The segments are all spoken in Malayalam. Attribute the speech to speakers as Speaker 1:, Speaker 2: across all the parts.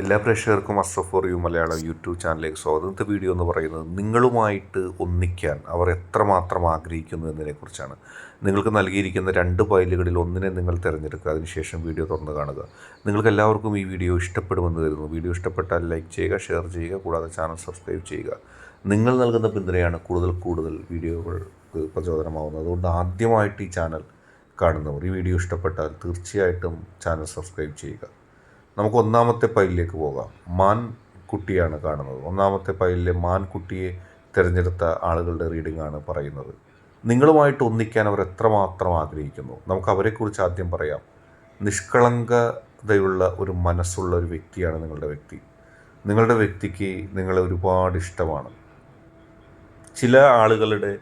Speaker 1: എല്ലാ പ്രേക്ഷകർക്കും astro for you Malayalam YouTube ചാനലിലേക്ക് ഇന്നത്തെ വീഡിയോ എന്ന് പറയുന്നത് നിങ്ങളുമായിട്ട് ഒന്നിക്കാൻ അവർ എത്രമാത്രം ആഗ്രഹിക്കുന്നു എന്നതിനെക്കുറിച്ചാണ്. നിങ്ങൾക്ക് നൽകിയിരിക്കുന്ന രണ്ട് ഫയലുകളിൽ ഒന്നിനെ നിങ്ങൾ തിരഞ്ഞെടുക്കുക. അതിനുശേഷം വീഡിയോ തുറന്ന് കാണുക. നിങ്ങൾക്ക് എല്ലാവർക്കും ഈ വീഡിയോ ഇഷ്ടപ്പെടുമെന്ന് കരുതുന്നു. വീഡിയോ ഇഷ്ടപ്പെട്ടാൽ ലൈക്ക് ചെയ്യുക ഷെയർ ചെയ്യുക കൂടാതെ ചാനൽ സബ്സ്ക്രൈബ് ചെയ്യുക. നിങ്ങൾ നൽകുന്ന പിന്തുണയാണ് കൂടുതൽ കൂടുതൽ വീഡിയോകൾക്ക് പ്രചോദനമാവുന്നത്. അതുകൊണ്ട് ആദ്യമായിട്ട് ഈ ചാനൽ കാണുന്നവർ ഈ വീഡിയോ ഇഷ്ടപ്പെട്ടാൽ തീർച്ചയായിട്ടും ചാനൽ സബ്സ്ക്രൈബ് ചെയ്യുക. നമുക്ക് ഒന്നാമത്തെ പൈലിലേക്ക് പോകാം. മാൻ കുട്ടിയാണ് കാണുന്നത്. ഒന്നാമത്തെ പൈലിലെ മാൻ കുട്ടിയെ തിരഞ്ഞെടുത്ത ആളുകളുടെ റീഡിംഗ് ആണ് പറയുന്നത്. നിങ്ങളുമായിട്ട് ഒന്നിക്കാൻ അവർ എത്രമാത്രം ആഗ്രഹിക്കുന്നു? നമുക്ക് അവരെക്കുറിച്ച് ആദ്യം പറയാം. നിഷ്കളങ്കതയുള്ള ഒരു മനസ്സുള്ള ഒരു വ്യക്തിയാണ് നിങ്ങളുടെ വ്യക്തി. നിങ്ങളുടെ വ്യക്തിക്ക് നിങ്ങളെ ഒരുപാട് ഇഷ്ടമാണ്. ചില ആളുകളുടെ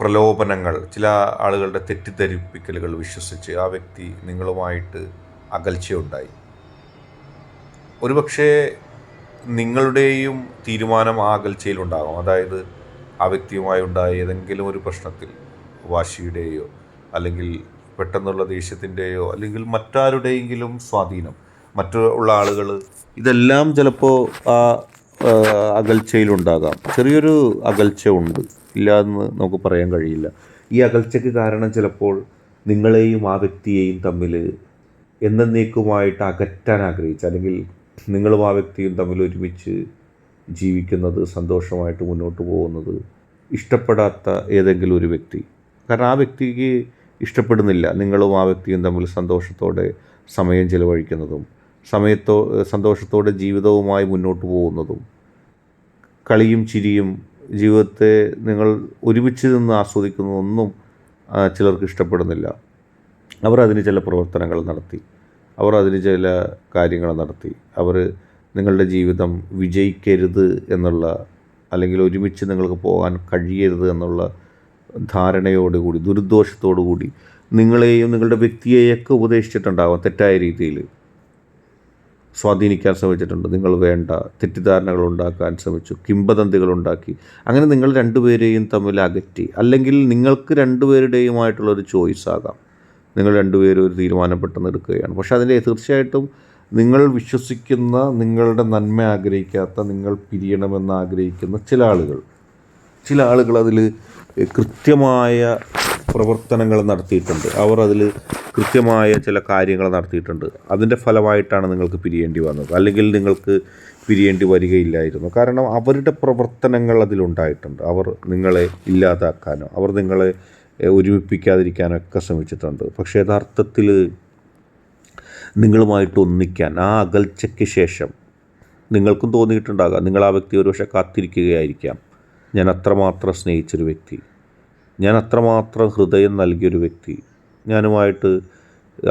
Speaker 1: പ്രലോഭനങ്ങൾ ചില ആളുകളുടെ തെറ്റിദ്ധരിപ്പിക്കലുകൾ വിശ്വസിച്ച് ആ വ്യക്തി നിങ്ങളുമായിട്ട് അകൽച്ചയുണ്ടായി. ഒരുപക്ഷേ നിങ്ങളുടെയും തീരുമാനം ആ അകൽച്ചയിലുണ്ടാകും. അതായത് ആ വ്യക്തിയുമായി ഉണ്ടായ ഏതെങ്കിലും ഒരു പ്രശ്നത്തിൽ വാശിയുടെയോ അല്ലെങ്കിൽ പെട്ടെന്നുള്ള ദേഷ്യത്തിന്റെയോ അല്ലെങ്കിൽ മറ്റാരുടെയെങ്കിലും സ്വാധീനം മറ്റുള്ള ആളുകൾ ഇതെല്ലാം ചിലപ്പോൾ ആ അകൽച്ചയിലുണ്ടാകാം. ചെറിയൊരു അകൽച്ച ഉണ്ട്. ഇല്ല എന്ന് നമുക്ക് പറയാൻ കഴിയില്ല. ഈ അകൽച്ചയ്ക്ക് കാരണം ചിലപ്പോൾ നിങ്ങളെയും ആ വ്യക്തിയെയും തമ്മിൽ എന്നേക്കുമായിട്ട് അകറ്റാൻ ആഗ്രഹിച്ച അല്ലെങ്കിൽ നിങ്ങളും ആ വ്യക്തിയും തമ്മിൽ ഒരുമിച്ച് ജീവിക്കുന്നത് സന്തോഷമായിട്ട് മുന്നോട്ട് പോകുന്നത് ഇഷ്ടപ്പെടാത്ത ഏതെങ്കിലും ഒരു വ്യക്തി. കാരണം ആ വ്യക്തിക്ക് ഇഷ്ടപ്പെടുന്നില്ല. നിങ്ങളും ആ വ്യക്തിയും തമ്മിൽ സന്തോഷത്തോടെ സമയം ചിലവഴിക്കുന്നതും സമയത്തോ സന്തോഷത്തോടെ ജീവിതവുമായി മുന്നോട്ട് പോകുന്നതും കളിയും ചിരിയും ജീവിതത്തെ നിങ്ങൾ ഒരുമിച്ച് നിന്ന് ആസ്വദിക്കുന്നതൊന്നും ചിലർക്ക് ഇഷ്ടപ്പെടുന്നില്ല. അവർ അതിന് ചില പ്രവർത്തനങ്ങൾ നടത്തി. അവർ അതിന് ചില കാര്യങ്ങൾ നടത്തി. അവർ നിങ്ങളുടെ ജീവിതം വിജയിക്കരുത് എന്നുള്ള അല്ലെങ്കിൽ ഒരുമിച്ച് നിങ്ങൾക്ക് പോകാൻ കഴിയരുത് എന്നുള്ള ധാരണയോടുകൂടി ദുരുദ്ദോഷത്തോടു കൂടി നിങ്ങളെയും നിങ്ങളുടെ വ്യക്തിയെയൊക്കെ ഉപദേശിച്ചിട്ടുണ്ടാവാം തെറ്റായ രീതിയിൽ. സ്വാധീനിക്കാൻ ശ്രമിച്ചിട്ടുണ്ട്. നിങ്ങൾ വേണ്ട. തെറ്റിദ്ധാരണകൾ ഉണ്ടാക്കാൻ ശ്രമിച്ചു. കിംബദന്തികൾ ഉണ്ടാക്കി. അങ്ങനെ നിങ്ങൾ രണ്ടുപേരെയും തമ്മിൽ അകറ്റി. അല്ലെങ്കിൽ നിങ്ങൾക്ക് രണ്ടുപേരുടെയുമായിട്ടുള്ളൊരു ചോയ്സ് ആകാം. നിങ്ങൾ രണ്ടുപേരും ഒരു തീരുമാനം പെട്ടെന്ന് എടുക്കുകയാണ്. പക്ഷേ അതിന്റെ തീർച്ചയായിട്ടും നിങ്ങൾ വിശ്വസിക്കുന്ന നിങ്ങളുടെ നന്മ ആഗ്രഹിക്കാത്ത നിങ്ങൾ പിരിയണമെന്ന് ആഗ്രഹിക്കുന്ന ചില ആളുകൾ. ചില ആളുകൾ അതിൽ കൃത്യമായ പ്രവർത്തനങ്ങൾ നടത്തിയിട്ടുണ്ട്. അവർ അതിൽ കൃത്യമായ ചില കാര്യങ്ങൾ നടത്തിയിട്ടുണ്ട്. അതിന്റെ ഫലമായിട്ടാണ് നിങ്ങൾക്ക് പിരിയേണ്ടി വന്നത്. അല്ലെങ്കിൽ നിങ്ങൾക്ക് പിരിയേണ്ടി വരികയില്ലായിരുന്നു. കാരണം അവരുടെ പ്രവർത്തനങ്ങൾ അതിലുണ്ടായിട്ടുണ്ട്. അവർ നിങ്ങളെ ഇല്ലാതാക്കാനോ അവർ നിങ്ങളെ എ, ഒരുമിപ്പിക്കാതിരിക്കാനോ ഒക്കെ ശ്രമിച്ചിട്ടുണ്ട്. പക്ഷേ യഥാർത്ഥത്തിൽ നിങ്ങളുമായിട്ട് ഒന്നിക്കാൻ ആ അകൽച്ചയ്ക്ക് ശേഷം നിങ്ങൾക്കും തോന്നിയിട്ടുണ്ടാകാം നിങ്ങൾ ആ വ്യക്തി ഒരുപക്ഷെ കാത്തിരിക്കുകയായിരിക്കാം. ഞാൻ അത്രമാത്രം സ്നേഹിച്ചൊരു വ്യക്തി ഞാൻ അത്രമാത്രം ഹൃദയം നൽകിയൊരു വ്യക്തി ഞാനുമായിട്ട്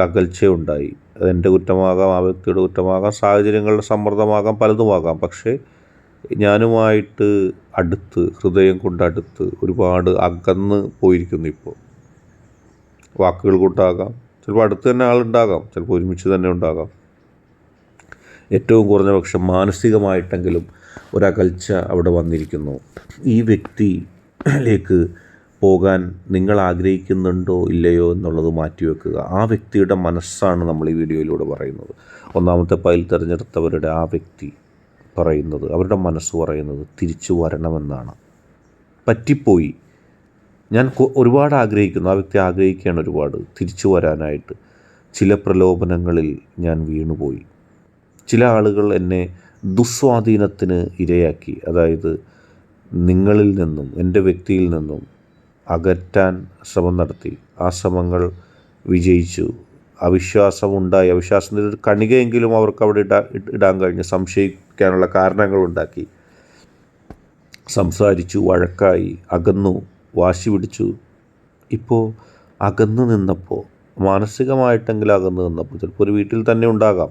Speaker 1: അകൽച്ചയുണ്ടായി. അതെന്റെ കുറ്റമാകാം ആ വ്യക്തിയുടെ കുറ്റമാകാം സാഹചര്യങ്ങളുടെ സമ്മർദ്ദമാകാം പലതുമാകാം. പക്ഷേ ഞാനുമായിട്ട് അടുത്ത് ഹൃദയം കൊണ്ട് അടുത്ത് ഒരുപാട് അകന്ന് പോയിരിക്കുന്നു ഇപ്പോൾ. വാക്കുകൾ കൊണ്ടാകാം ചിലപ്പോൾ അടുത്ത് തന്നെ ആളുണ്ടാകാം ചിലപ്പോൾ ഒരുമിച്ച് തന്നെ ഉണ്ടാകാം. ഏറ്റവും കുറഞ്ഞ പക്ഷം മാനസികമായിട്ടെങ്കിലും ഒരകൽച്ച അവിടെ വന്നിരിക്കുന്നു. ഈ വ്യക്തിയിലേക്ക് പോകാൻ നിങ്ങൾ ആഗ്രഹിക്കുന്നുണ്ടോ ഇല്ലയോ എന്നുള്ളത് മാറ്റിവെക്കുക ആ വ്യക്തിയുടെ മനസ്സാണ് നമ്മൾ ഈ വീഡിയോയിലൂടെ പറയുന്നത്. ഒന്നാമത്തെ പൈൽ തിരഞ്ഞെടുത്തവരുടെ ആ വ്യക്തി പറയുന്നത് അവരുടെ മനസ്സ് പറയുന്നത് തിരിച്ചു വരണമെന്നാണ്. പറ്റിപ്പോയി. ഞാൻ ഒരുപാട് ആഗ്രഹിക്കുന്നു. ആ വ്യക്തി ആഗ്രഹിക്കുകയാണ് ഒരുപാട്. തിരിച്ചു വരാനായിട്ട്. ചില പ്രലോഭനങ്ങളിൽ ഞാൻ വീണുപോയി. ചില ആളുകൾ എന്നെ ദുസ്വാധീനത്തിന് ഇരയാക്കി. അതായത് നിങ്ങളിൽ നിന്നും എന്റെ വ്യക്തിയിൽ നിന്നും അകറ്റാൻ ശ്രമം നടത്തി. ആ ശ്രമങ്ങൾ വിജയിച്ചു. അവിശ്വാസമുണ്ടായി. അവിശ്വാസത്തിന്റെ ഒരു കണികയെങ്കിലും അവർക്ക് അവിടെ ഇടാ ഇടാൻ കഴിഞ്ഞു. സംശയിക്കാനുള്ള കാരണങ്ങളുണ്ടാക്കി സംസാരിച്ചു വഴക്കായി അകന്നു വാശി പിടിച്ചു. ഇപ്പോൾ അകന്നു നിന്നപ്പോൾ മാനസികമായിട്ടെങ്കിലും അകന്നു നിന്നപ്പോൾ ചിലപ്പോൾ ഒരു വീട്ടിൽ തന്നെ ഉണ്ടാകാം.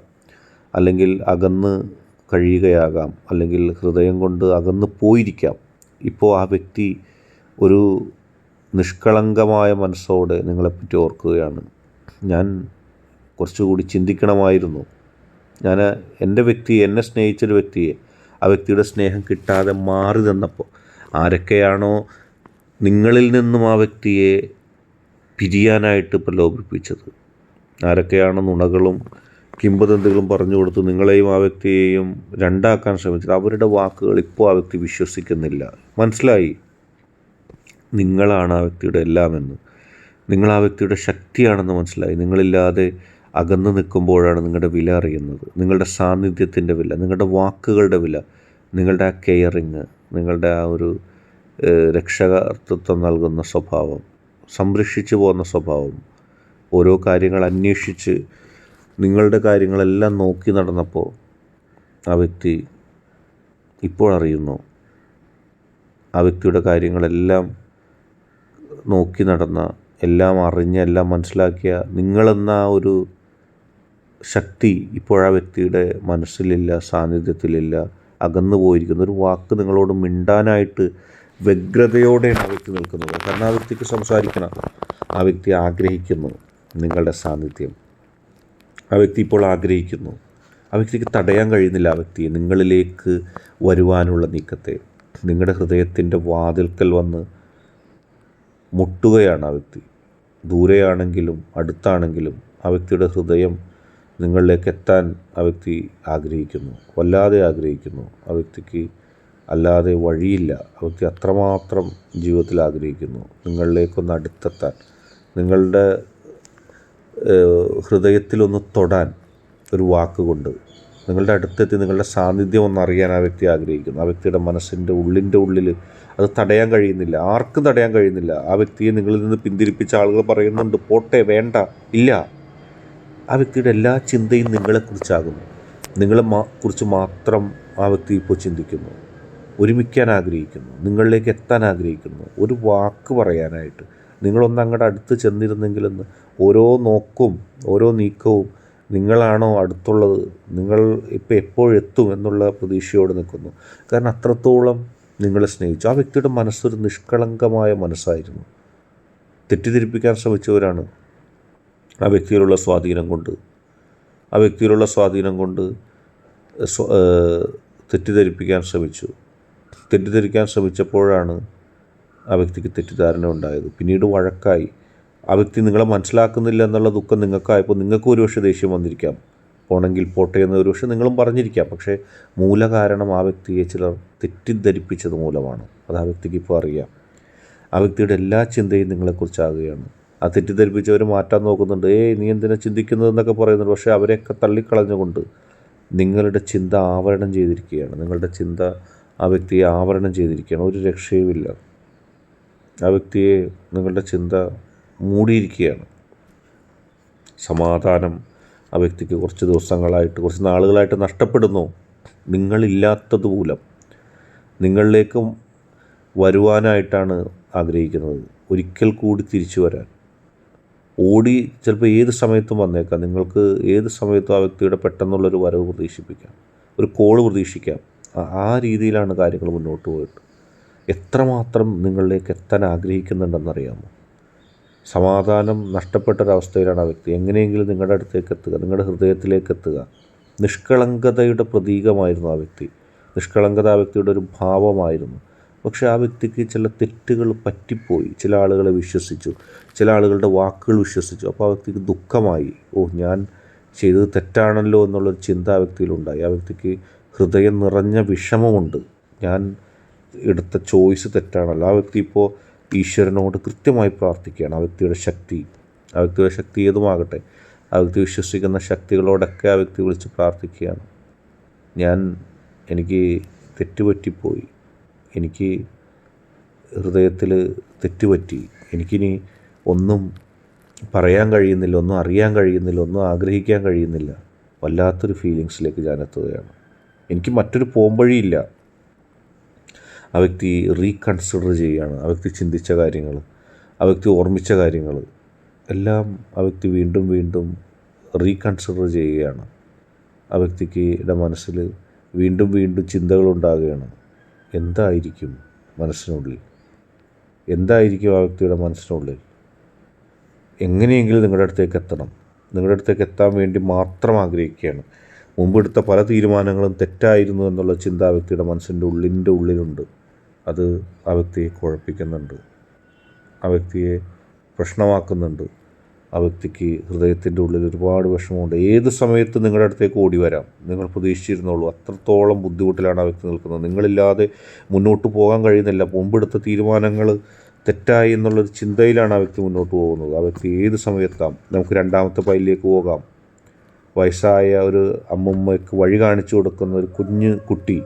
Speaker 1: അല്ലെങ്കിൽ അകന്ന് കഴിയുകയാകാം. അല്ലെങ്കിൽ ഹൃദയം കൊണ്ട് അകന്ന് പോയിരിക്കാം. ഇപ്പോൾ ആ വ്യക്തി ഒരു നിഷ്കളങ്കമായ മനസ്സോടെ നിങ്ങളെപ്പറ്റി ഓർക്കുകയാണ്. ഞാൻ കുറച്ചുകൂടി ചിന്തിക്കണമായിരുന്നു. ഞാൻ എന്റെ വ്യക്തിയെ എന്നെ സ്നേഹിച്ചൊരു വ്യക്തിയെ ആ വ്യക്തിയുടെ സ്നേഹം കിട്ടാതെ മാറി നിന്നപ്പോൾ ആരൊക്കെയാണോ നിങ്ങളിൽ നിന്നും ആ വ്യക്തിയെ പിരിയാനായിട്ട് പ്രലോഭിപ്പിച്ചത്. ആരൊക്കെയാണ് നുണകളും കിംബദന്തികളും പറഞ്ഞു കൊടുത്ത് നിങ്ങളെയും ആ വ്യക്തിയെയും രണ്ടാക്കാൻ ശ്രമിച്ചത്? അവരുടെ വാക്കുകൾ ഇപ്പോൾ ആ വ്യക്തി വിശ്വസിക്കുന്നില്ല. മനസ്സിലായി? നിങ്ങളാണ് ആ വ്യക്തിയുടെ എല്ലാമെന്ന്. നിങ്ങൾ ആ വ്യക്തിയുടെ ശക്തിയാണെന്ന് മനസ്സിലായി. നിങ്ങളില്ലാതെ അകന്നു നിൽക്കുമ്പോഴാണ് നിങ്ങളുടെ വില അറിയുന്നത്. നിങ്ങളുടെ സാന്നിധ്യത്തിന്റെ വില നിങ്ങളുടെ വാക്കുകളുടെ വില നിങ്ങളുടെ ആ കെയറിങ് നിങ്ങളുടെ ആ ഒരു രക്ഷകർത്തൃത്വം നൽകുന്ന സ്വഭാവം സംരക്ഷിച്ചു പോകുന്ന സ്വഭാവം ഓരോ കാര്യങ്ങൾ അന്വേഷിച്ച് നിങ്ങളുടെ കാര്യങ്ങളെല്ലാം നോക്കി നടന്നപ്പോൾ ആ വ്യക്തി ഇപ്പോഴറിയുന്നു ആ വ്യക്തിയുടെ കാര്യങ്ങളെല്ലാം നോക്കി നടന്ന എല്ലാം അറിഞ്ഞ് എല്ലാം മനസ്സിലാക്കിയ നിങ്ങളെന്ന ഒരു ശക്തി ഇപ്പോഴാ വ്യക്തിയുടെ മനസ്സിലില്ല സാന്നിധ്യത്തിലില്ല അകന്നു പോയിരിക്കുന്ന ഒരു വാക്ക് നിങ്ങളോട് മിണ്ടാനായിട്ട് വ്യഗ്രതയോടെയാണ് ആ വ്യക്തി നിൽക്കുന്നത്. കാരണം ആ വ്യക്തിക്ക് സംസാരിക്കണം. ആ വ്യക്തി ആഗ്രഹിക്കുന്നു നിങ്ങളുടെ സാന്നിധ്യം. ആ വ്യക്തി ഇപ്പോൾ ആഗ്രഹിക്കുന്നു. ആ വ്യക്തിക്ക് തടയാൻ കഴിയുന്നില്ല ആ വ്യക്തിയെ നിങ്ങളിലേക്ക് വരുവാനുള്ള നീക്കത്തെ. നിങ്ങളുടെ ഹൃദയത്തിന്റെ വാതിൽക്കൽ വന്ന് മുട്ടുകയാണ് ആ വ്യക്തി. ദൂരെയാണെങ്കിലും അടുത്താണെങ്കിലും ആ വ്യക്തിയുടെ ഹൃദയം നിങ്ങളിലേക്ക് എത്താൻ ആ വ്യക്തി ആഗ്രഹിക്കുന്നു. വല്ലാതെ ആഗ്രഹിക്കുന്നു. ആ വ്യക്തിക്ക് അല്ലാതെ വഴിയില്ല. ആ വ്യക്തി അത്രമാത്രം ജീവിതത്തിൽ ആഗ്രഹിക്കുന്നു. നിങ്ങളിലേക്കൊന്ന് അടുത്തെത്താൻ നിങ്ങളുടെ ഹൃദയത്തിലൊന്ന് തൊടാൻ ഒരു വാക്കുകൊണ്ട് നിങ്ങളുടെ അടുത്തെത്തി നിങ്ങളുടെ സാന്നിധ്യം ഒന്ന് അറിയാൻ ആ വ്യക്തി ആഗ്രഹിക്കുന്നു. ആ വ്യക്തിയുടെ മനസ്സിന്റെ ഉള്ളിന്റെ ഉള്ളിൽ അത് തടയാൻ കഴിയുന്നില്ല. ആർക്കും തടയാൻ കഴിയുന്നില്ല. ആ വ്യക്തിയെ നിങ്ങളിൽ നിന്ന് പിന്തിരിപ്പിച്ച ആളുകൾ പറയുന്നുണ്ട് പോട്ടെ വേണ്ട ഇല്ല. ആ വ്യക്തിയുടെ എല്ലാ ചിന്തയും നിങ്ങളെക്കുറിച്ചാകുന്നു. നിങ്ങളെ മാ കുറിച്ച് മാത്രം ആ വ്യക്തി ഇപ്പോൾ ചിന്തിക്കുന്നു. ഒരുമിക്കാൻ ആഗ്രഹിക്കുന്നു. നിങ്ങളിലേക്ക് എത്താൻ ആഗ്രഹിക്കുന്നു. ഒരു വാക്ക് പറയാനായിട്ട്. നിങ്ങളൊന്ന് അങ്ങോട്ട് അടുത്ത് ചെന്നിരുന്നെങ്കിലെന്ന് ഓരോ നോക്കും ഓരോ നീക്കവും നിങ്ങളാണോ അടുത്തുള്ളത്? നിങ്ങൾ ഇപ്പോൾ എപ്പോഴെത്തും എന്നുള്ള പ്രതീക്ഷയോട് നിൽക്കുന്നു. കാരണം അത്രത്തോളം നിങ്ങളെ സ്നേഹിച്ചു. ആ വ്യക്തിയുടെ മനസ്സൊരു നിഷ്കളങ്കമായ മനസ്സായിരുന്നു. തെറ്റിദ്ധരിപ്പിക്കാൻ ശ്രമിച്ചവരാണ് ആ വ്യക്തിയിലുള്ള സ്വാധീനം കൊണ്ട്. ആ വ്യക്തിയിലുള്ള സ്വാധീനം കൊണ്ട് തെറ്റിദ്ധരിപ്പിക്കാൻ ശ്രമിച്ചു. തെറ്റിദ്ധരിക്കാൻ ശ്രമിച്ചപ്പോഴാണ് ആ വ്യക്തിക്ക് തെറ്റിദ്ധാരണ ഉണ്ടായത്. പിന്നീട് വഴക്കായി. ആ വ്യക്തി നിങ്ങളെ മനസ്സിലാക്കുന്നില്ല എന്നുള്ള ദുഃഖം നിങ്ങൾക്കായപ്പോൾ നിങ്ങൾക്ക് ഒരുപക്ഷെ ദേഷ്യം വന്നിരിക്കാം. പോണെങ്കിൽ പോട്ടെ എന്ന് ഒരു പക്ഷേ നിങ്ങളും പറഞ്ഞിരിക്കാം. പക്ഷേ മൂലകാരണം ആ വ്യക്തിയെ ചിലർ തെറ്റിദ്ധരിപ്പിച്ചത് മൂലമാണ്. അത് ആ വ്യക്തിക്ക് ഇപ്പോൾ അറിയാം. ആ വ്യക്തിയുടെ എല്ലാ ചിന്തയും നിങ്ങളെക്കുറിച്ചാകുകയാണ്. ആ തെറ്റിദ്ധരിപ്പിച്ചവർ മാറ്റാൻ നോക്കുന്നുണ്ട്. ഏയ് നീ എന്തിനാ ചിന്തിക്കുന്നതെന്നൊക്കെ പറയുന്നുണ്ട്. പക്ഷേ അവരെയൊക്കെ തള്ളിക്കളഞ്ഞുകൊണ്ട് നിങ്ങളുടെ ചിന്ത ആവരണം ചെയ്തിരിക്കുകയാണ്. നിങ്ങളുടെ ചിന്ത ആ വ്യക്തിയെ ആവരണം ചെയ്തിരിക്കുകയാണ്. ഒരു രക്ഷയുമില്ല. ആ വ്യക്തിയെ നിങ്ങളുടെ ചിന്ത മൂടിയിരിക്കുകയാണ്. സമാധാനം ആ വ്യക്തിക്ക് കുറച്ച് ദിവസങ്ങളായിട്ട് കുറച്ച് നാളുകളായിട്ട് നഷ്ടപ്പെടുന്നു. നിങ്ങളില്ലാത്തത് മൂലം. നിങ്ങളിലേക്കും വരുവാനായിട്ടാണ് ആഗ്രഹിക്കുന്നത്. ഒരിക്കൽ കൂടി തിരിച്ചു വരാൻ. ഓടി ചിലപ്പോൾ ഏത് സമയത്തും വന്നേക്കാം. നിങ്ങൾക്ക് ഏത് സമയത്തും ആ വ്യക്തിയുടെ പെട്ടെന്നുള്ളൊരു വരവ് പ്രതീക്ഷിപ്പിക്കാം. ഒരു കോൾ പ്രതീക്ഷിക്കാം. ആ- രീതിയിലാണ് കാര്യങ്ങൾ മുന്നോട്ട് പോയിട്ട്. എത്രമാത്രം നിങ്ങളിലേക്ക് എത്താൻ ആഗ്രഹിക്കുന്നുണ്ടെന്നറിയാമോ? സമാധാനം നഷ്ടപ്പെട്ടൊരവസ്ഥയിലാണ് ആ വ്യക്തി. എങ്ങനെയെങ്കിലും നിങ്ങളുടെ അടുത്തേക്ക് എത്തുക നിങ്ങളുടെ ഹൃദയത്തിലേക്ക് എത്തുക നിഷ്കളങ്കതയുടെ പ്രതീകമായിരുന്നു ആ വ്യക്തി. നിഷ്കളങ്കത ആ വ്യക്തിയുടെ ഒരു ഭാവമായിരുന്നു. പക്ഷേ ആ വ്യക്തിക്ക് ചില തെറ്റുകൾ പറ്റിപ്പോയി. ചില ആളുകളെ വിശ്വസിച്ചു. ചില ആളുകളുടെ വാക്കുകൾ വിശ്വസിച്ചു. അപ്പോൾ ആ വ്യക്തിക്ക് ദുഃഖമായി. ഓ ഞാൻ ചെയ്തത് തെറ്റാണല്ലോ എന്നുള്ളൊരു ചിന്ത ആ വ്യക്തിയിലുണ്ടായി. ആ വ്യക്തിക്ക് ഹൃദയം നിറഞ്ഞ വിഷമമുണ്ട്. ഞാൻ എടുത്ത ചോയ്സ് തെറ്റാണല്ലോ. ആ വ്യക്തി ഇപ്പോൾ ഈശ്വരനോട് കൃത്യമായി പ്രാർത്ഥിക്കുകയാണ്. ആ വ്യക്തിയുടെ ശക്തി ആ വ്യക്തിയുടെ ശക്തി ഏതുമാകട്ടെ ആ വ്യക്തി വിശ്വസിക്കുന്ന ശക്തികളോടൊക്കെ ആ വ്യക്തി വിളിച്ച് പ്രാർത്ഥിക്കുകയാണ്. ഞാൻ എനിക്ക് തെറ്റുപറ്റിപ്പോയി. എനിക്ക് ഹൃദയത്തിൽ തെറ്റുപറ്റി. എനിക്കിനി ഒന്നും പറയാൻ കഴിയുന്നില്ല ഒന്നും അറിയാൻ കഴിയുന്നില്ല ഒന്നും ആഗ്രഹിക്കാൻ കഴിയുന്നില്ല. വല്ലാത്തൊരു ഫീലിങ്സിലേക്ക് ഞാൻ എത്തുകയാണ്. എനിക്ക് മറ്റൊരു പോംവഴിയില്ല. ആ വ്യക്തി റീകൺസിഡർ ചെയ്യുകയാണ്. ആ വ്യക്തി ചിന്തിച്ച കാര്യങ്ങൾ ആ വ്യക്തി ഓർമ്മിച്ച കാര്യങ്ങൾ എല്ലാം ആ വ്യക്തി വീണ്ടും വീണ്ടും റീകൺസിഡർ ചെയ്യുകയാണ്. ആ വ്യക്തിക്ക് മനസ്സിൽ വീണ്ടും വീണ്ടും ചിന്തകളുണ്ടാകുകയാണ് എന്തായിരിക്കും മനസ്സിനുള്ളിൽ? എന്തായിരിക്കും ആ വ്യക്തിയുടെ മനസ്സിനുള്ളിൽ? എങ്ങനെയെങ്കിലും നിങ്ങളുടെ അടുത്തേക്ക് എത്തണം. നിങ്ങളുടെ അടുത്തേക്ക് എത്താൻ വേണ്ടി മാത്രം ആഗ്രഹിക്കുകയാണ്. മുമ്പെടുത്ത പല തീരുമാനങ്ങളും തെറ്റായിരുന്നു എന്നുള്ള ചിന്ത വ്യക്തിയുടെ മനസ്സിന്റെ ഉള്ളിന്റെ ഉള്ളിലുണ്ട്. അത് ആ വ്യക്തിയെ കുഴപ്പിക്കുന്നുണ്ട്. ആ വ്യക്തിയെ പ്രശ്നമാക്കുന്നുണ്ട്. ആ വ്യക്തിക്ക് ഹൃദയത്തിന്റെ ഉള്ളിൽ ഒരുപാട് വിഷമമുണ്ട്. ഏത് സമയത്ത് നിങ്ങളുടെ അടുത്തേക്ക് ഓടി വരാം. നിങ്ങൾ പ്രതീക്ഷിച്ചിരുന്നുള്ളൂ. അത്രത്തോളം ബുദ്ധിമുട്ടിലാണ് ആ വ്യക്തി നിൽക്കുന്നത്. നിങ്ങളില്ലാതെ മുന്നോട്ട് പോകാൻ കഴിയുന്നില്ല. മുമ്പെടുത്ത തീരുമാനങ്ങൾ തെറ്റായി എന്നുള്ളൊരു ചിന്തയിലാണ് ആ വ്യക്തി മുന്നോട്ട് പോകുന്നത്. ആ വ്യക്തി ഏത് സമയത്താം നമുക്ക് രണ്ടാമത്തെ പൈലിലേക്ക് പോകാം. വയസ്സായ ഒരു അമ്മമ്മയ്ക്ക് വഴി കാണിച്ചു കൊടുക്കുന്ന ഒരു കുഞ്ഞ് കുട്ടി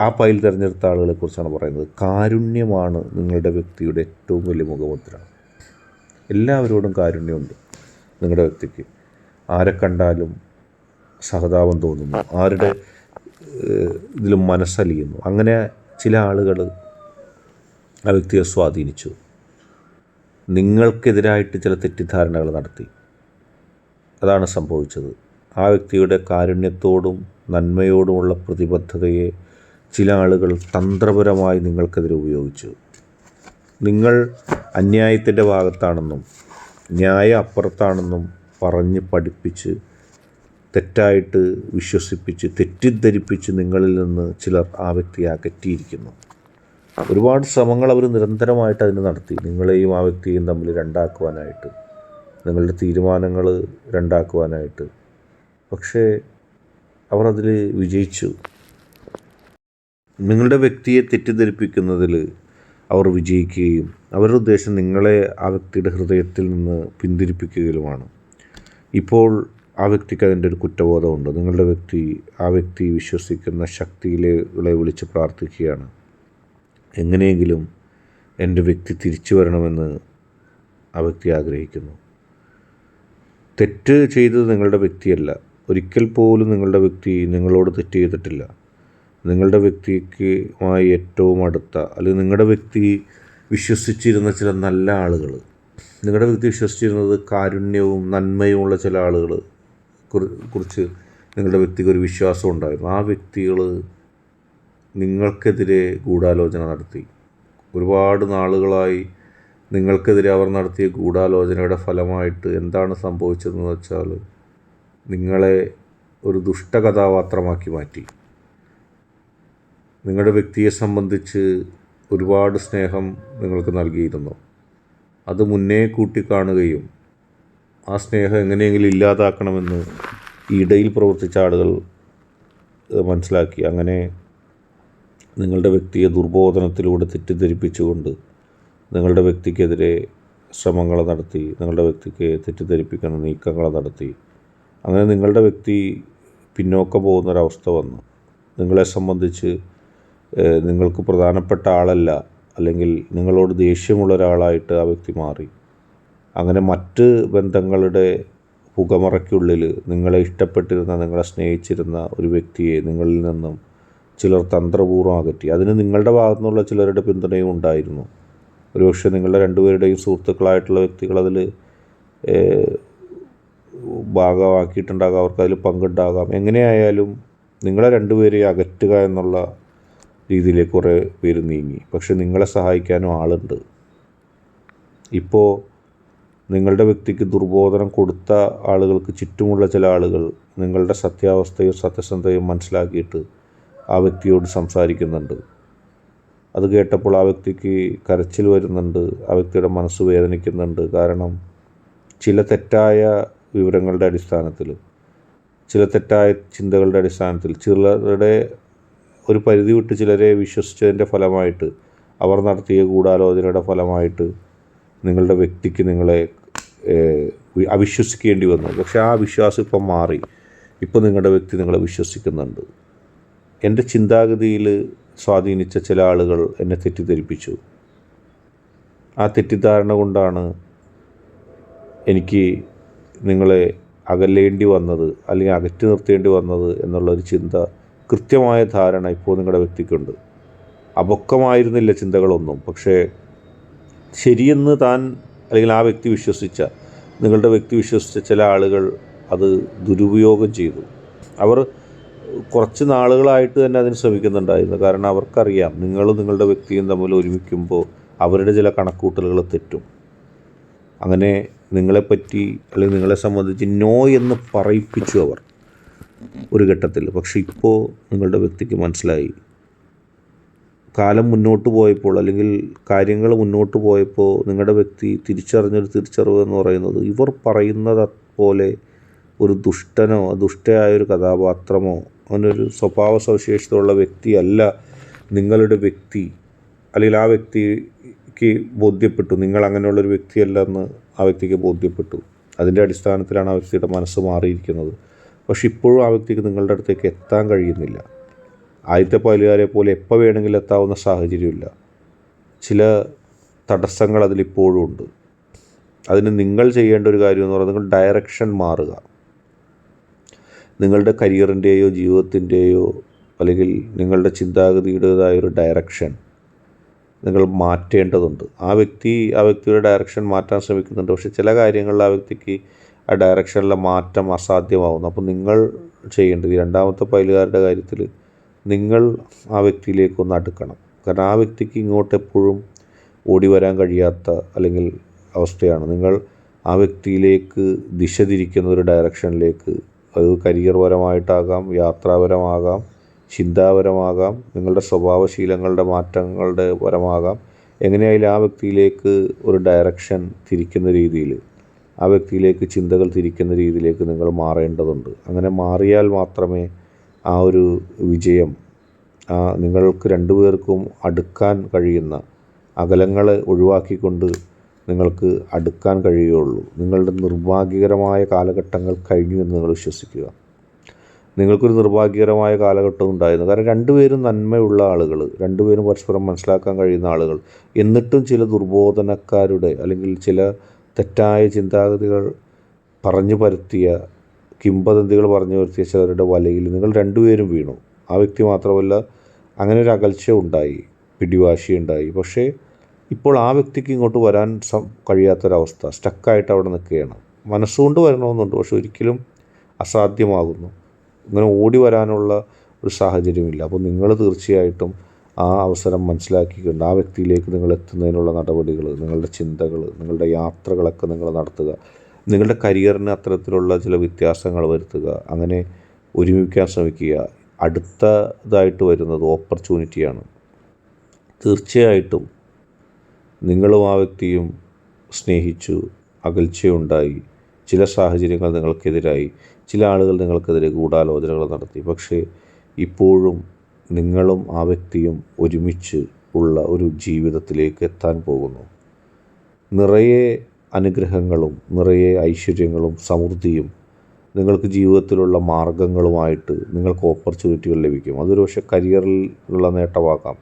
Speaker 1: ആ പൈൽ തിരഞ്ഞെടുത്ത ആളുകളെ കുറിച്ചാണ് പറയുന്നത്. കാരുണ്യമാണ് നിങ്ങളുടെ വ്യക്തിയുടെ ഏറ്റവും വലിയ മുഖമുദ്ര. എല്ലാവരോടും കാരുണ്യമുണ്ട് നിങ്ങളുടെ വ്യക്തിക്ക്. ആരെ കണ്ടാലും സഹതാപം തോന്നുന്നു. ആരുടെ ഇതിലും മനസ്സലിയുന്നു. അങ്ങനെ ചില ആളുകൾ ആ വ്യക്തിയെ സ്വാധീനിച്ചു. നിങ്ങൾക്കെതിരായിട്ട് ചില തെറ്റിദ്ധാരണകൾ നടത്തി. അതാണ് സംഭവിച്ചത്. ആ വ്യക്തിയുടെ കാരുണ്യത്തോടും നന്മയോടുമുള്ള പ്രതിബദ്ധതയെ ചില ആളുകൾ തന്ത്രപരമായി നിങ്ങൾക്കെതിരെ ഉപയോഗിച്ചു. നിങ്ങൾ അന്യായത്തിന്റെ ഭാഗത്താണെന്നും ന്യായ അപ്പുറത്താണെന്നും പറഞ്ഞ് പഠിപ്പിച്ച് തെറ്റായിട്ട് വിശ്വസിപ്പിച്ച് തെറ്റിദ്ധരിപ്പിച്ച് നിങ്ങളിൽ നിന്ന് ചിലർ ആ വ്യക്തിയെ അകറ്റിയിരിക്കുന്നു. ഒരുപാട് ശ്രമങ്ങൾ അവർ നിരന്തരമായിട്ട് അതിന് നടത്തി. നിങ്ങളെയും ആ വ്യക്തിയെയും തമ്മിൽ രണ്ടാക്കുവാനായിട്ട് നിങ്ങളുടെ തീരുമാനങ്ങൾ രണ്ടാക്കുവാനായിട്ട്. പക്ഷേ അവർ അതിൽ വിജയിച്ചു. നിങ്ങളുടെ വ്യക്തിയെ തെറ്റിദ്ധരിപ്പിക്കുന്നതിൽ അവർ വിജയിക്കുകയും അവരുടെ ഉദ്ദേശം നിങ്ങളെ ആ വ്യക്തിയുടെ ഹൃദയത്തിൽ നിന്ന് പിന്തിരിപ്പിക്കുകയുമാണ്. ഇപ്പോൾ ആ വ്യക്തിക്ക് അതിന്റെ ഒരു കുറ്റബോധമുണ്ട്. നിങ്ങളുടെ വ്യക്തി ആ വ്യക്തി വിശ്വസിക്കുന്ന ശക്തിയിലെ വിളിച്ച് പ്രാർത്ഥിക്കുകയാണ്. എങ്ങനെയെങ്കിലും എന്റെ വ്യക്തി തിരിച്ചു വരണമെന്ന് ആ വ്യക്തി ആഗ്രഹിക്കുന്നു. തെറ്റ് ചെയ്തത് നിങ്ങളുടെ വ്യക്തിയല്ല. ഒരിക്കൽ പോലും നിങ്ങളുടെ വ്യക്തി നിങ്ങളോട് തെറ്റ് ചെയ്തിട്ടില്ല. നിങ്ങളുടെ വ്യക്തിക്കുമായി ഏറ്റവും അടുത്ത അല്ലെങ്കിൽ നിങ്ങളുടെ വ്യക്തി വിശ്വസിച്ചിരുന്ന ചില നല്ല ആളുകൾ നിങ്ങളുടെ വ്യക്തി വിശ്വസിച്ചിരുന്നത് കാരുണ്യവും നന്മയുമുള്ള ചില ആളുകൾ കുറിച്ച് നിങ്ങളുടെ വ്യക്തിക്ക് ഒരു വിശ്വാസം ഉണ്ടായിരുന്നു. ആ വ്യക്തികൾ നിങ്ങൾക്കെതിരെ ഗൂഢാലോചന നടത്തി. ഒരുപാട് നാളുകളായി നിങ്ങൾക്കെതിരെ അവർ നടത്തിയ ഗൂഢാലോചനയുടെ ഫലമായിട്ട് എന്താണ് സംഭവിച്ചതെന്ന് വെച്ചാൽ നിങ്ങളെ ഒരു ദുഷ്ടകഥാപാത്രമാക്കി മാറ്റി. നിങ്ങളുടെ വ്യക്തിയെ സംബന്ധിച്ച് ഒരുപാട് സ്നേഹം നിങ്ങൾക്ക് നൽകിയിരുന്നു. അത് മുന്നേ കൂട്ടി കാണുകയും ആ സ്നേഹം എങ്ങനെയെങ്കിലും ഇല്ലാതാക്കണമെന്ന് ഇടയിൽ പ്രവർത്തിച്ച ആളുകൾ മനസ്സിലാക്കി. അങ്ങനെ നിങ്ങളുടെ വ്യക്തിയെ ദുർബോധനത്തിലൂടെ തെറ്റിദ്ധരിപ്പിച്ചുകൊണ്ട് നിങ്ങളുടെ വ്യക്തിക്കെതിരെ ശ്രമങ്ങൾ നടത്തി നിങ്ങളുടെ വ്യക്തിക്ക് തെറ്റിദ്ധരിപ്പിക്കുന്ന നീക്കങ്ങൾ നടത്തി. അങ്ങനെ നിങ്ങളുടെ വ്യക്തി പിന്നോക്കം പോകുന്നൊരവസ്ഥ വന്നു. നിങ്ങളെ സംബന്ധിച്ച് നിങ്ങൾക്ക് പ്രധാനപ്പെട്ട ആളല്ല അല്ലെങ്കിൽ നിങ്ങളോട് ദേഷ്യമുള്ള ഒരാളായിട്ട് ആ വ്യക്തി മാറി. അങ്ങനെ മറ്റ് ബന്ധങ്ങളുടെ പുകമറയ്ക്കുള്ളിൽ നിങ്ങളെ ഇഷ്ടപ്പെട്ടിരുന്ന നിങ്ങളെ സ്നേഹിച്ചിരുന്ന ഒരു വ്യക്തിയെ നിങ്ങളിൽ നിന്നും ചിലർ തന്ത്രപൂർവം അകറ്റി. അതിന് നിങ്ങളുടെ ഭാഗത്തു നിന്നുള്ള ചിലരുടെ പിന്തുണയും ഉണ്ടായിരുന്നു. ഒരുപക്ഷെ നിങ്ങളുടെ രണ്ടുപേരുടെയും സുഹൃത്തുക്കളായിട്ടുള്ള വ്യക്തികൾ അതിൽ ഭാഗമാക്കിയിട്ടുണ്ടാകാം അവർക്ക് അതിൽ പങ്കുണ്ടാകാം. എങ്ങനെയായാലും നിങ്ങളെ രണ്ടുപേരെയും അകറ്റുക എന്നുള്ള രീതിയിലേക്ക് കുറേ പേര് നീങ്ങി. പക്ഷെ നിങ്ങളെ സഹായിക്കാനും ആളുണ്ട്. ഇപ്പോൾ നിങ്ങളുടെ വ്യക്തിക്ക് ദുർബോധനം കൊടുത്ത ആളുകൾക്ക് ചുറ്റുമുള്ള ചില ആളുകൾ നിങ്ങളുടെ സത്യാവസ്ഥയും സത്യസന്ധതയും മനസ്സിലാക്കിയിട്ട് ആ വ്യക്തിയോട് സംസാരിക്കുന്നുണ്ട്. അത് കേട്ടപ്പോൾ ആ വ്യക്തിക്ക് കരച്ചിൽ വരുന്നുണ്ട് ആ വ്യക്തിയുടെ മനസ്സ് വേദനിക്കുന്നുണ്ട്. കാരണം ചില തെറ്റായ വിവരങ്ങളുടെ അടിസ്ഥാനത്തിൽ ചില തെറ്റായ ചിന്തകളുടെ അടിസ്ഥാനത്തിൽ ചിലരുടെ ഒരു പരിധി വിട്ട് ചിലരെ വിശ്വസിച്ചതിന്റെ ഫലമായിട്ട് അവർ നടത്തിയ ഗൂഢാലോചനയുടെ ഫലമായിട്ട് നിങ്ങളുടെ വ്യക്തിക്ക് നിങ്ങളെ അവിശ്വസിക്കേണ്ടി വന്നു. പക്ഷേ ആ വിശ്വാസം ഇപ്പം മാറി. ഇപ്പം നിങ്ങളുടെ വ്യക്തി നിങ്ങളെ വിശ്വസിക്കുന്നുണ്ട്. എന്റെ ചിന്താഗതിയിൽ സ്വാധീനിച്ച ചില ആളുകൾ എന്നെ തെറ്റിദ്ധരിപ്പിച്ചു. ആ തെറ്റിദ്ധാരണ കൊണ്ടാണ് എനിക്ക് നിങ്ങളെ അകലേണ്ടി വന്നത് അല്ലെങ്കിൽ അകറ്റി നിർത്തേണ്ടി വന്നത് എന്നുള്ളൊരു ചിന്ത കൃത്യമായ ധാരണ ഇപ്പോൾ നിങ്ങളുടെ വ്യക്തിക്കുണ്ട്. അപക്വമായിരുന്നില്ല ചിന്തകളൊന്നും. പക്ഷേ ശരിയെന്ന് താൻ അല്ലെങ്കിൽ ആ വ്യക്തി വിശ്വസിച്ച നിങ്ങളുടെ വ്യക്തി വിശ്വസിച്ച ചില ആളുകൾ അത് ദുരുപയോഗം ചെയ്തു. അവർ കുറച്ച് നാളുകളായിട്ട് തന്നെ അതിന് ശ്രമിക്കുന്നുണ്ടായിരുന്നു. കാരണം അവർക്കറിയാം നിങ്ങൾ നിങ്ങളുടെ വ്യക്തിയും തമ്മിൽ ഒരുമിക്കുമ്പോൾ അവരുടെ ചില കണക്കൂട്ടലുകൾ തെറ്റും. അങ്ങനെ നിങ്ങളെപ്പറ്റി അല്ലെങ്കിൽ നിങ്ങളെ സംബന്ധിച്ച് നോ എന്ന് പറയിപ്പിച്ചു അവർ. ഒരു ഘട്ടത്തിൽ. പക്ഷെ ഇപ്പോൾ നിങ്ങളുടെ വ്യക്തിക്ക് മനസ്സിലായി. കാലം മുന്നോട്ട് പോയപ്പോൾ അല്ലെങ്കിൽ കാര്യങ്ങൾ മുന്നോട്ട് പോയപ്പോൾ നിങ്ങളുടെ വ്യക്തി തിരിച്ചറിഞ്ഞൊരു തിരിച്ചറിവ് എന്ന് പറയുന്നത് ഇവർ പറയുന്നത് പോലെ ഒരു ദുഷ്ടനോ ദുഷ്ടയായ ഒരു കഥാപാത്രമോ അങ്ങനൊരു സ്വഭാവ സവിശേഷതയുള്ള വ്യക്തിയല്ല നിങ്ങളുടെ വ്യക്തി. അല്ലെങ്കിൽ ആ വ്യക്തിക്ക് ബോധ്യപ്പെട്ടു. നിങ്ങൾ അങ്ങനെയുള്ളൊരു വ്യക്തിയല്ല എന്ന് ആ വ്യക്തിക്ക് ബോധ്യപ്പെട്ടു. അതിന്റെ അടിസ്ഥാനത്തിലാണ് ആ വ്യക്തിയുടെ മനസ്സ് മാറിയിരിക്കുന്നത്. പക്ഷെ ഇപ്പോഴും ആ വ്യക്തിക്ക് നിങ്ങളുടെ അടുത്തേക്ക് എത്താൻ കഴിയുന്നില്ല. ആദ്യത്തെ പൈലുകാരെ പോലെ എപ്പോൾ വേണമെങ്കിലും എത്താവുന്ന സാഹചര്യമില്ല. ചില തടസ്സങ്ങൾ അതിലിപ്പോഴും ഉണ്ട്. അതിന് നിങ്ങൾ ചെയ്യേണ്ട ഒരു കാര്യം എന്ന് പറയുന്നത് നിങ്ങൾ ഡയറക്ഷൻ മാറുക. നിങ്ങളുടെ കരിയറിന്റെയോ ജീവിതത്തിന്റെയോ അല്ലെങ്കിൽ നിങ്ങളുടെ ചിന്താഗതിയുടേതായ ഒരു ഡയറക്ഷൻ നിങ്ങൾ മാറ്റേണ്ടതുണ്ട്. ആ വ്യക്തി ആ വ്യക്തിയുടെ ഡയറക്ഷൻ മാറ്റാൻ ശ്രമിക്കുന്നുണ്ട്. പക്ഷെ ചില കാര്യങ്ങളിൽ ആ വ്യക്തിക്ക് ആ ഡയറക്ഷനിലെ മാറ്റം അസാധ്യമാവുന്നു. അപ്പോൾ നിങ്ങൾ ചെയ്യേണ്ടത് രണ്ടാമത്തെ പൈലുകാരുടെ കാര്യത്തിൽ നിങ്ങൾ ആ വ്യക്തിയിലേക്ക് ഒന്ന് അടുക്കണം. കാരണം ആ വ്യക്തിക്ക് ഇങ്ങോട്ട് എപ്പോഴും ഓടി വരാൻ കഴിയാത്ത അല്ലെങ്കിൽ അവസ്ഥയാണ്. നിങ്ങൾ ആ വ്യക്തിയിലേക്ക് ദിശ തിരിക്കുന്ന ഒരു ഡയറക്ഷനിലേക്ക് അത് കരിയർ പരമായിട്ടാകാം യാത്രാപരമാകാം ചിന്താപരമാകാം നിങ്ങളുടെ സ്വഭാവശീലങ്ങളുടെ മാറ്റങ്ങളുടെ പരമാകാം. എങ്ങനെയായാലും ആ വ്യക്തിയിലേക്ക് ഒരു ഡയറക്ഷൻ തിരിക്കുന്ന രീതിയിൽ ആ വ്യക്തിയിലേക്ക് ചിന്തകൾ തിരിക്കുന്ന രീതിയിലേക്ക് നിങ്ങൾ മാറേണ്ടതുണ്ട്. അങ്ങനെ മാറിയാൽ മാത്രമേ ആ ഒരു വിജയം നിങ്ങൾക്ക് രണ്ടുപേർക്കും അടുക്കാൻ കഴിയുന്ന അകലങ്ങളെ ഒഴിവാക്കിക്കൊണ്ട് നിങ്ങൾക്ക് അടുക്കാൻ കഴിയുകയുള്ളൂ. നിങ്ങളുടെ നിർഭാഗ്യകരമായ കാലഘട്ടങ്ങൾ കഴിഞ്ഞു എന്ന് നിങ്ങൾ വിശ്വസിക്കുക. നിങ്ങൾക്കൊരു നിർഭാഗ്യകരമായ കാലഘട്ടം ഉണ്ടായിരുന്നു. കാരണം രണ്ടുപേരും നന്മയുള്ള ആളുകൾ രണ്ടുപേരും പരസ്പരം മനസ്സിലാക്കാൻ കഴിയുന്ന ആളുകൾ. എന്നിട്ടും ചില ദുർബോധനക്കാരുടെ അല്ലെങ്കിൽ ചില തെറ്റായ ചിന്താഗതികൾ പറഞ്ഞു പരത്തിയ കിംബദന്തികൾ പറഞ്ഞു പരത്തിയ ചിലരുടെ വലയിൽ നിങ്ങൾ രണ്ടുപേരും വീണു. ആ വ്യക്തി മാത്രമല്ല അങ്ങനെ ഒരു അകൽച്ച ഉണ്ടായി പിടിവാശി ഉണ്ടായി. പക്ഷേ ഇപ്പോൾ ആ വ്യക്തിക്ക് ഇങ്ങോട്ട് വരാൻ കഴിയാത്തൊരവസ്ഥ സ്റ്റക്കായിട്ട് അവിടെ നിൽക്കുകയാണ്. മനസ്സുകൊണ്ട് വരണമെന്നുണ്ട് പക്ഷെ ഒരിക്കലും അസാധ്യമാകുന്നു. ഇങ്ങനെ ഓടി വരാനുള്ള ഒരു സാഹചര്യമില്ല. അപ്പോൾ നിങ്ങൾ തീർച്ചയായിട്ടും ആ അവസരം മനസ്സിലാക്കിക്കൊണ്ട് ആ വ്യക്തിയിലേക്ക് നിങ്ങൾ എത്തുന്നതിനുള്ള നടപടികൾ നിങ്ങളുടെ ചിന്തകൾ നിങ്ങളുടെ യാത്രകളൊക്കെ നിങ്ങൾ നടത്തുക. നിങ്ങളുടെ കരിയറിന് അത്തരത്തിലുള്ള ചില വ്യത്യാസങ്ങൾ വരുത്തുക. അങ്ങനെ ഒരുമിക്കാൻ ശ്രമിക്കുക. അടുത്തതായിട്ട് വരുന്നത് ഓപ്പർച്യൂണിറ്റിയാണ്. തീർച്ചയായിട്ടും നിങ്ങളും ആ വ്യക്തിയും സ്നേഹിച്ചു അകൽച്ചയുണ്ടായി. ചില സാഹചര്യങ്ങൾ നിങ്ങൾക്കെതിരായി. ചില ആളുകൾ നിങ്ങൾക്കെതിരെ ഗൂഢാലോചനകൾ നടത്തി. പക്ഷേ ഇപ്പോഴും നിങ്ങളും ആ വ്യക്തിയും ഒരുമിച്ച് ഉള്ള ഒരു ജീവിതത്തിലേക്ക് എത്താൻ പോകുന്നു. നിറയെ അനുഗ്രഹങ്ങളും നിറയെ ഐശ്വര്യങ്ങളും സമൃദ്ധിയും നിങ്ങൾക്ക് ജീവിതത്തിലുള്ള മാർഗങ്ങളുമായിട്ട് നിങ്ങൾക്ക് ഓപ്പർച്യൂണിറ്റികൾ ലഭിക്കും. അതൊരു പക്ഷേ കരിയറിൽ ഉള്ള നേട്ടമാകാം.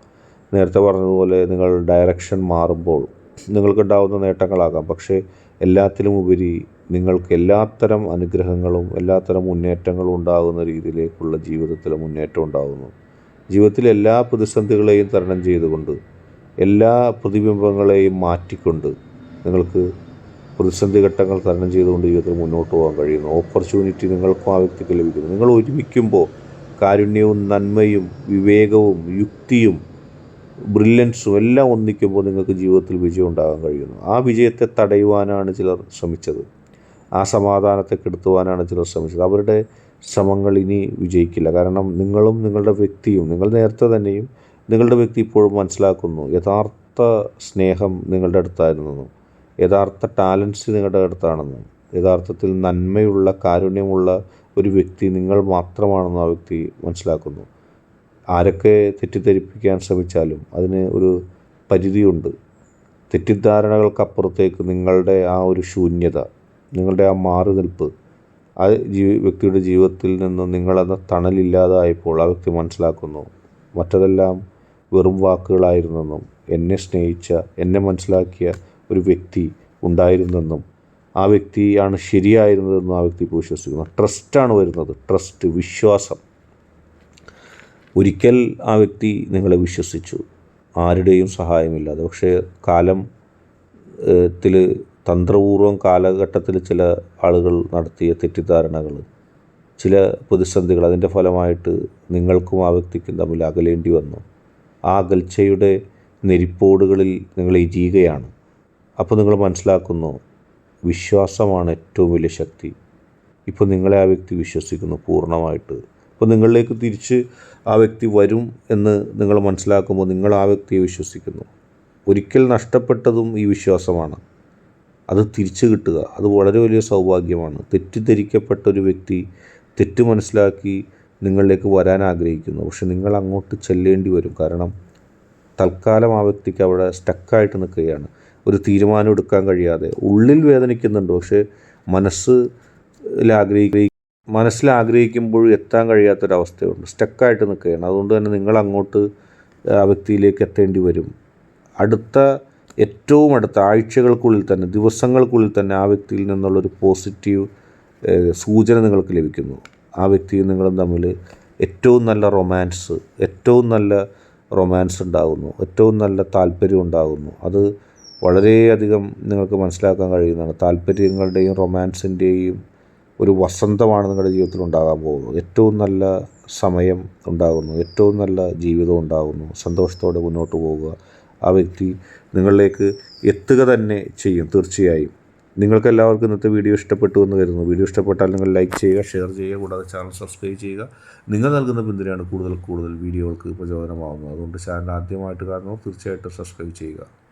Speaker 1: നേരത്തെ പറഞ്ഞതുപോലെ നിങ്ങൾ ഡയറക്ഷൻ മാറുമ്പോൾ നിങ്ങൾക്കുണ്ടാവുന്ന നേട്ടങ്ങളാകാം. പക്ഷേ എല്ലാത്തിലും ഉപരി നിങ്ങൾക്ക് എല്ലാത്തരം അനുഗ്രഹങ്ങളും എല്ലാത്തരം മുന്നേറ്റങ്ങളും ഉണ്ടാകുന്ന രീതിയിലേക്കുള്ള ജീവിതത്തിലെ മുന്നേറ്റം ഉണ്ടാകുന്നു. ജീവിതത്തിലെ എല്ലാ പ്രതിസന്ധികളെയും തരണം ചെയ്തുകൊണ്ട് എല്ലാ പ്രതിബിംബങ്ങളെയും മാറ്റിക്കൊണ്ട് നിങ്ങൾക്ക് പ്രതിസന്ധി ഘട്ടങ്ങൾ തരണം ചെയ്തുകൊണ്ട് ജീവിതത്തിൽ മുന്നോട്ട് പോകാൻ കഴിയുന്നു ഓപ്പർച്യൂണിറ്റി നിങ്ങൾക്കും ആ വ്യക്തിക്ക് ലഭിക്കുന്നു. നിങ്ങൾ ഒരുമിക്കുമ്പോൾ കാരുണ്യവും നന്മയും വിവേകവും യുക്തിയും ബ്രില്യൻസും എല്ലാം ഒന്നിക്കുമ്പോൾ നിങ്ങൾക്ക് ജീവിതത്തിൽ വിജയം ഉണ്ടാകാൻ കഴിയുന്നു. ആ വിജയത്തെ തടയുവാനാണ് ചിലർ ശ്രമിച്ചത്. ആ സമാധാനത്തെ കെടുത്തുവാനാണ് ചിലർ ശ്രമിച്ചത്. അവരുടെ ശ്രമങ്ങൾ ഇനി വിജയിക്കില്ല. കാരണം നിങ്ങളും നിങ്ങളുടെ വ്യക്തിയും നിങ്ങൾ നേരത്തെ തന്നെയും നിങ്ങളുടെ വ്യക്തി ഇപ്പോഴും മനസ്സിലാക്കുന്നു യഥാർത്ഥ സ്നേഹം നിങ്ങളുടെ അടുത്തായിരുന്നു. യഥാർത്ഥ ടാലൻസ് നിങ്ങളുടെ അടുത്താണെന്നും. യഥാർത്ഥത്തിൽ നന്മയുള്ള കാരുണ്യമുള്ള ഒരു വ്യക്തി നിങ്ങൾ മാത്രമാണെന്ന് ആ വ്യക്തി മനസ്സിലാക്കുന്നു. ആരൊക്കെ തെറ്റിദ്ധരിപ്പിക്കാൻ ശ്രമിച്ചാലും അതിന് ഒരു പരിധിയുണ്ട്. തെറ്റിദ്ധാരണകൾക്കപ്പുറത്തേക്ക് നിങ്ങളുടെ ആ ഒരു ശൂന്യത നിങ്ങളുടെ ആ മാറി നിൽപ്പ് ആ ജീവി വ്യക്തിയുടെ ജീവിതത്തിൽ നിന്ന് നിങ്ങളെന്ന തണലില്ലാതായപ്പോൾ ആ വ്യക്തി മനസ്സിലാക്കുന്നു. മറ്റതെല്ലാം വെറും വാക്കുകളായിരുന്നെന്നും എന്നെ സ്നേഹിച്ച എന്നെ മനസ്സിലാക്കിയ ഒരു വ്യക്തി ഉണ്ടായിരുന്നെന്നും ആ വ്യക്തിയാണ് ശരിയായിരുന്നതെന്നും ആ വ്യക്തി ഇപ്പോൾ വിശ്വസിക്കുന്നു. ട്രസ്റ്റാണ് വരുന്നത്. ട്രസ്റ്റ് വിശ്വാസം. ഒരിക്കൽ ആ വ്യക്തി നിങ്ങളെ വിശ്വസിച്ചു. ആരുടെയും സഹായമില്ലാതെ. പക്ഷേ കാലം ത്തിൽ തന്ത്രപൂർവം കാലഘട്ടത്തിൽ ചില ആളുകൾ നടത്തിയ തെറ്റിദ്ധാരണകൾ ചില പ്രതിസന്ധികൾ അതിന്റെ ഫലമായിട്ട് നിങ്ങൾക്കും ആ വ്യക്തിക്കും തമ്മിൽ അകലേണ്ടി വന്നു. ആ അകൽച്ചയുടെ നെരിപ്പോടുകളിൽ നിങ്ങൾ ഇരിയുകയാണ്. അപ്പോൾ നിങ്ങൾ മനസ്സിലാക്കുന്നു വിശ്വാസമാണ് ഏറ്റവും വലിയ ശക്തി. ഇപ്പോൾ നിങ്ങളെ ആ വ്യക്തി വിശ്വസിക്കുന്നു പൂർണമായിട്ട്. അപ്പോൾ നിങ്ങളിലേക്ക് തിരിച്ച് ആ വ്യക്തി വരും എന്ന് നിങ്ങൾ മനസ്സിലാക്കുമ്പോൾ നിങ്ങൾ ആ വ്യക്തിയെ വിശ്വസിക്കുന്നു. ഒരിക്കൽ നഷ്ടപ്പെട്ടതും ഈ വിശ്വാസമാണ്. അത് തിരിച്ചു കിട്ടുക. അത് വളരെ വലിയ സൗഭാഗ്യമാണ്. തെറ്റിദ്ധരിക്കപ്പെട്ട ഒരു വ്യക്തി തെറ്റ് മനസ്സിലാക്കി നിങ്ങളിലേക്ക് വരാൻ ആഗ്രഹിക്കുന്നു. പക്ഷെ നിങ്ങൾ അങ്ങോട്ട് ചെല്ലേണ്ടി വരും. കാരണം തൽക്കാലം ആ വ്യക്തിക്ക് അവിടെ സ്റ്റക്കായിട്ട് നിൽക്കുകയാണ്. ഒരു തീരുമാനം എടുക്കാൻ കഴിയാതെ. ഉള്ളിൽ വേദനിക്കുന്നുണ്ട്. പക്ഷേ മനസ്സിൽ ആഗ്രഹിക്കുക മനസ്സിൽ ആഗ്രഹിക്കുമ്പോൾ എത്താൻ കഴിയാത്തൊരവസ്ഥയുണ്ട്. സ്റ്റക്കായിട്ട് നിൽക്കുകയാണ്. അതുകൊണ്ട് തന്നെ നിങ്ങൾ അങ്ങോട്ട് ആ വ്യക്തിയിലേക്ക് എത്തേണ്ടി വരും. അടുത്ത ഏറ്റവും അടുത്ത ആഴ്ചകൾക്കുള്ളിൽ തന്നെ ദിവസങ്ങൾക്കുള്ളിൽ തന്നെ ആ വ്യക്തിയിൽ നിന്നുള്ളൊരു പോസിറ്റീവ് സൂചന നിങ്ങൾക്ക് ലഭിക്കുന്നു. ആ വ്യക്തിയും നിങ്ങളും തമ്മിൽ ഏറ്റവും നല്ല റൊമാൻസ് ഏറ്റവും നല്ല റൊമാൻസ് ഉണ്ടാകുന്നു ഏറ്റവും നല്ല താല്പര്യം ഉണ്ടാകുന്നു. അത് വളരെയധികം നിങ്ങൾക്ക് മനസ്സിലാക്കാൻ കഴിയുന്നതാണ്. താല്പര്യങ്ങളുടെയും റൊമാൻസിന്റെയും ഒരു വസന്തമാണ് നിങ്ങളുടെ ജീവിതത്തിൽ ഉണ്ടാകാൻ പോകുന്നത്. ഏറ്റവും നല്ല സമയം ഉണ്ടാകുന്നു ഏറ്റവും നല്ല ജീവിതം ഉണ്ടാകുന്നു. സന്തോഷത്തോടെ മുന്നോട്ട് പോവുക. ആ വ്യക്തി നിങ്ങളിലേക്ക് എത്തുക തന്നെ ചെയ്യും തീർച്ചയായും. നിങ്ങൾക്ക് എല്ലാവർക്കും ഇന്നത്തെ വീഡിയോ ഇഷ്ടപ്പെട്ടു എന്ന് കരുതുന്നു. വീഡിയോ ഇഷ്ടപ്പെട്ടാൽ നിങ്ങൾ ലൈക്ക് ചെയ്യുക ഷെയർ ചെയ്യുക കൂടാതെ ചാനൽ സബ്സ്ക്രൈബ് ചെയ്യുക. നിങ്ങൾ നൽകുന്ന പിന്തുണയാണ് കൂടുതൽ കൂടുതൽ വീഡിയോകൾക്ക് പ്രചോദനമാകുന്നത് അതുകൊണ്ട് ചാനൽ ആദ്യമായിട്ട് കാണുന്നു തീർച്ചയായിട്ടും സബ്സ്ക്രൈബ് ചെയ്യുക.